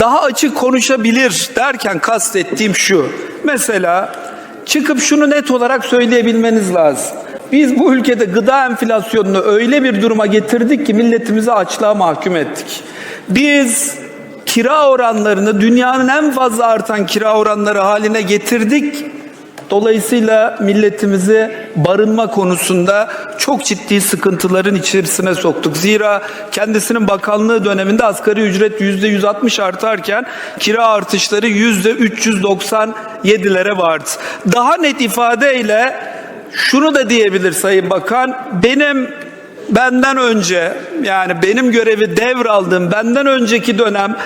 daha açık konuşabilir derken kastettiğim şu. Mesela çıkıp şunu net olarak söyleyebilmeniz lazım. Biz bu ülkede gıda enflasyonunu öyle bir duruma getirdik ki milletimizi açlığa mahkum ettik. Biz kira oranlarını dünyanın en fazla artan kira oranları haline getirdik. Dolayısıyla milletimizi barınma konusunda çok ciddi sıkıntıların içerisine soktuk. Zira kendisinin bakanlığı döneminde asgari ücret yüzde 160 artarken kira artışları yüzde 397'lere vardı. Daha net ifadeyle şunu da diyebilir Sayın Bakan, benim benden önce yani benim görevi devraldığım benden önceki dönem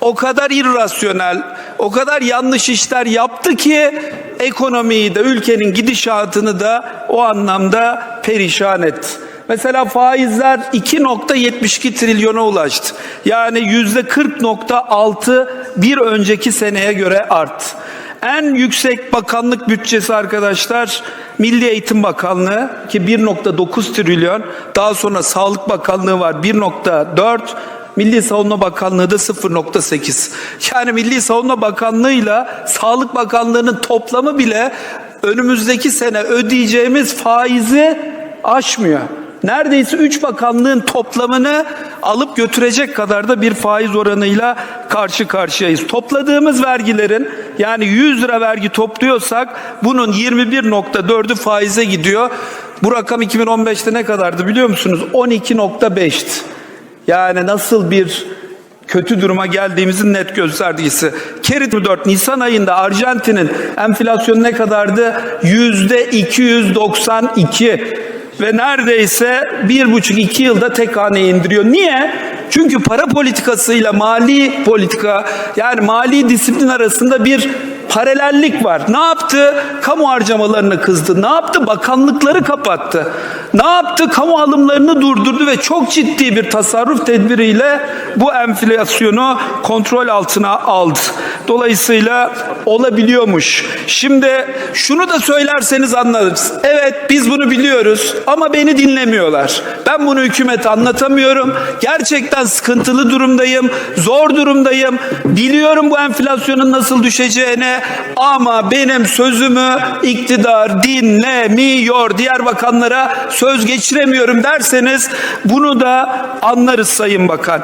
o kadar irrasyonel, o kadar yanlış işler yaptı ki ekonomiyi de ülkenin gidişatını da o anlamda perişan etti. Mesela faizler 2.72 trilyona ulaştı. Yani yüzde 40.6 bir önceki seneye göre arttı. En yüksek bakanlık bütçesi arkadaşlar Milli Eğitim Bakanlığı ki 1.9 trilyon. Daha sonra Sağlık Bakanlığı var 1.4. Milli Savunma Bakanlığı da 0.8. Yani Milli Savunma Bakanlığı'yla Sağlık Bakanlığı'nın toplamı bile önümüzdeki sene ödeyeceğimiz faizi aşmıyor. Neredeyse 3 bakanlığın toplamını alıp götürecek kadar da bir faiz oranıyla karşı karşıyayız. Topladığımız vergilerin yani 100 lira vergi topluyorsak bunun 21.4'ü faize gidiyor. Bu rakam 2015'te ne kadardı biliyor musunuz? 12.5'ti. Yani nasıl bir kötü duruma geldiğimizin net göstergesi. Kerit 4 Nisan ayında Arjantin'in enflasyonu ne kadardı? Yüzde 292 ve neredeyse bir buçuk iki yılda tek haneye indiriyor. Niye? Çünkü para politikasıyla mali politika yani mali disiplin arasında bir paralellik var. Ne yaptı? Kamu harcamalarını kızdı. Ne yaptı? Bakanlıkları kapattı. Ne yaptı? Kamu alımlarını durdurdu ve çok ciddi bir tasarruf tedbiriyle bu enflasyonu kontrol altına aldı. Dolayısıyla olabiliyormuş. Şimdi şunu da söylerseniz anlarız. Evet biz bunu biliyoruz ama beni dinlemiyorlar. Ben bunu hükümete anlatamıyorum. Gerçekten sıkıntılı durumdayım. Zor durumdayım. Biliyorum bu enflasyonun nasıl düşeceğini ama benim sözümü iktidar dinlemiyor. Diğer bakanlara söz geçiremiyorum derseniz bunu da anlarız Sayın Bakan.